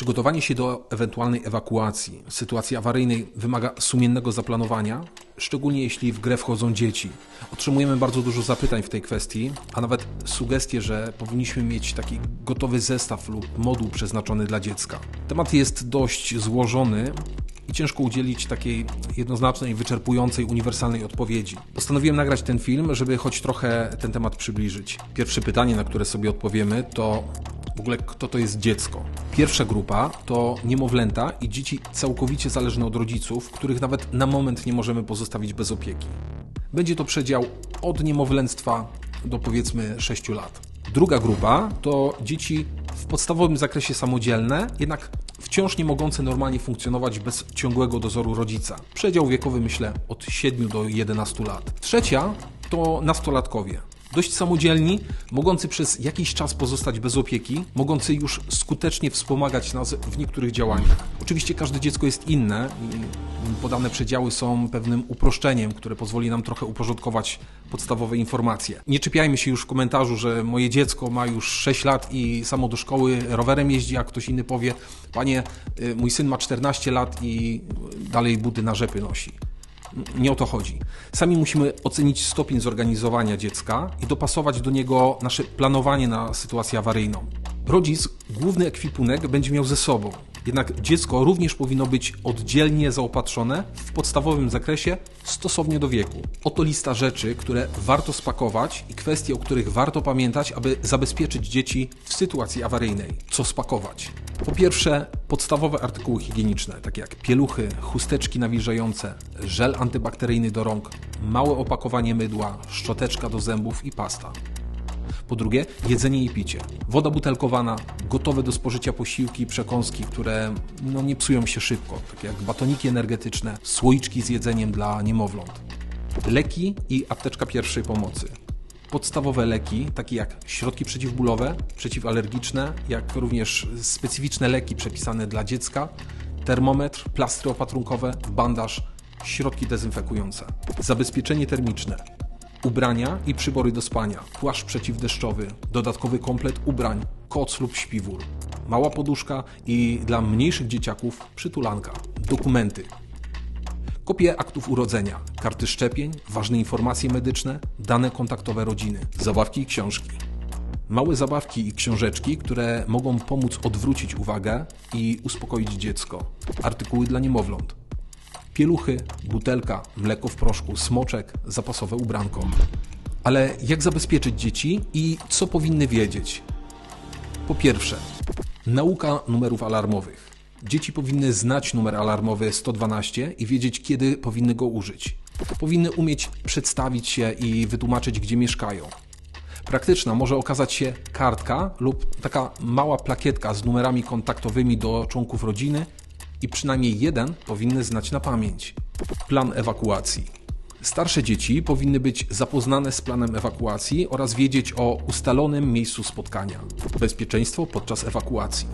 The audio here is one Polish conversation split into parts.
Przygotowanie się do ewentualnej ewakuacji, sytuacji awaryjnej wymaga sumiennego zaplanowania, szczególnie jeśli w grę wchodzą dzieci. Otrzymujemy bardzo dużo zapytań w tej kwestii, a nawet sugestie, że powinniśmy mieć taki gotowy zestaw lub moduł przeznaczony dla dziecka. Temat jest dość złożony i ciężko udzielić takiej jednoznacznej, wyczerpującej, uniwersalnej odpowiedzi. Postanowiłem nagrać ten film, żeby choć trochę ten temat przybliżyć. Pierwsze pytanie, na które sobie odpowiemy, to w ogóle kto to jest dziecko. Pierwsza grupa to niemowlęta i dzieci całkowicie zależne od rodziców, których nawet na moment nie możemy pozostawić bez opieki. Będzie to przedział od niemowlęctwa do powiedzmy 6 lat. Druga grupa to dzieci w podstawowym zakresie samodzielne, jednak wciąż nie mogące normalnie funkcjonować bez ciągłego dozoru rodzica. Przedział wiekowy myślę od 7 do 11 lat. Trzecia to nastolatkowie dość samodzielni, mogący przez jakiś czas pozostać bez opieki, mogący już skutecznie wspomagać nas w niektórych działaniach. Oczywiście każde dziecko jest inne podane przedziały są pewnym uproszczeniem, które pozwoli nam trochę uporządkować podstawowe informacje. Nie czepiajmy się już w komentarzu, że moje dziecko ma już 6 lat i samo do szkoły rowerem jeździ, a ktoś inny powie, panie, y, mój syn ma 14 lat i dalej buty na rzepy nosi. Nie o to chodzi. Sami musimy ocenić stopień zorganizowania dziecka i dopasować do niego nasze planowanie na sytuację awaryjną. Rodzic główny ekwipunek będzie miał ze sobą. Jednak dziecko również powinno być oddzielnie zaopatrzone w podstawowym zakresie stosownie do wieku. Oto lista rzeczy, które warto spakować i kwestie, o których warto pamiętać, aby zabezpieczyć dzieci w sytuacji awaryjnej. Co spakować? Po pierwsze, podstawowe artykuły higieniczne, takie jak pieluchy, chusteczki nawilżające, żel antybakteryjny do rąk, małe opakowanie mydła, szczoteczka do zębów i pasta. Po drugie, jedzenie i picie. Woda butelkowana, gotowe do spożycia posiłki przekąski, które no, nie psują się szybko, takie jak batoniki energetyczne, słoiczki z jedzeniem dla niemowląt. Leki i apteczka pierwszej pomocy. Podstawowe leki, takie jak środki przeciwbólowe, przeciwalergiczne, jak również specyficzne leki przepisane dla dziecka, termometr, plastry opatrunkowe, bandaż, środki dezynfekujące. Zabezpieczenie termiczne, ubrania i przybory do spania, płaszcz przeciwdeszczowy, dodatkowy komplet ubrań, koc lub śpiwór, mała poduszka i dla mniejszych dzieciaków przytulanka, dokumenty, kopie aktów urodzenia, karty szczepień, ważne informacje medyczne, dane kontaktowe rodziny, zabawki i książki. Małe zabawki i książeczki, które mogą pomóc odwrócić uwagę i uspokoić dziecko. Artykuły dla niemowląt pieluchy, butelka, mleko w proszku, smoczek, zapasowe ubranko. Ale jak zabezpieczyć dzieci i co powinny wiedzieć? Po pierwsze, nauka numerów alarmowych. Dzieci powinny znać numer alarmowy 112 i wiedzieć, kiedy powinny go użyć. Powinny umieć przedstawić się i wytłumaczyć, gdzie mieszkają. Praktyczna może okazać się kartka lub taka mała plakietka z numerami kontaktowymi do członków rodziny i przynajmniej jeden powinny znać na pamięć. Plan ewakuacji. Starsze dzieci powinny być zapoznane z planem ewakuacji oraz wiedzieć o ustalonym miejscu spotkania. Bezpieczeństwo podczas ewakuacji.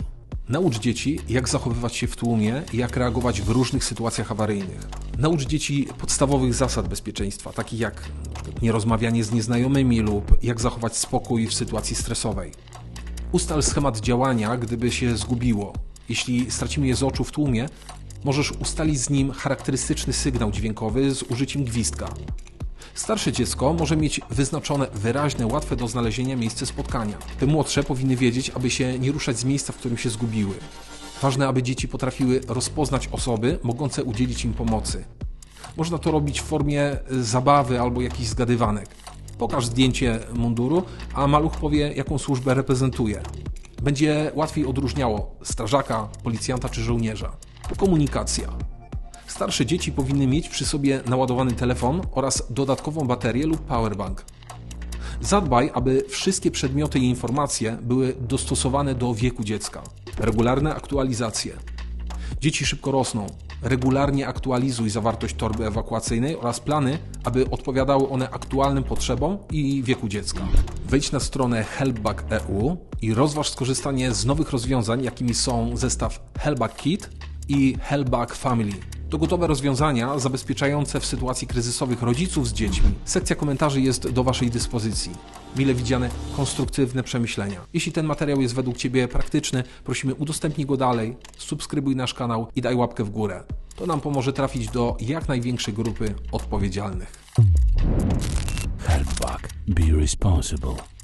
Naucz dzieci, jak zachowywać się w tłumie i jak reagować w różnych sytuacjach awaryjnych. Naucz dzieci podstawowych zasad bezpieczeństwa, takich jak nierozmawianie z nieznajomymi lub jak zachować spokój w sytuacji stresowej. Ustal schemat działania, gdyby się zgubiło. Jeśli stracimy je z oczu w tłumie, możesz ustalić z nim charakterystyczny sygnał dźwiękowy z użyciem gwizdka. Starsze dziecko może mieć wyznaczone wyraźne, łatwe do znalezienia miejsce spotkania. Te młodsze powinny wiedzieć, aby się nie ruszać z miejsca, w którym się zgubiły. Ważne, aby dzieci potrafiły rozpoznać osoby mogące udzielić im pomocy. Można to robić w formie zabawy albo jakichś zgadywanek. Pokaż zdjęcie munduru, a maluch powie, jaką służbę reprezentuje będzie łatwiej odróżniało strażaka, policjanta czy żołnierza. Komunikacja. Starsze dzieci powinny mieć przy sobie naładowany telefon oraz dodatkową baterię lub powerbank. Zadbaj, aby wszystkie przedmioty i informacje były dostosowane do wieku dziecka. Regularne aktualizacje. Dzieci szybko rosną. Regularnie aktualizuj zawartość torby ewakuacyjnej oraz plany, aby odpowiadały one aktualnym potrzebom i wieku dziecka. Wejdź na stronę helpback.eu i rozważ skorzystanie z nowych rozwiązań, jakimi są zestaw Helpback Kit i Helpback Family. To gotowe rozwiązania zabezpieczające w sytuacji kryzysowych rodziców z dziećmi. Sekcja komentarzy jest do Waszej dyspozycji. Mile widziane konstruktywne przemyślenia. Jeśli ten materiał jest według Ciebie praktyczny, prosimy udostępnij go dalej, subskrybuj nasz kanał i daj łapkę w górę. To nam pomoże trafić do jak największej grupy odpowiedzialnych. Healthbug. Be responsible.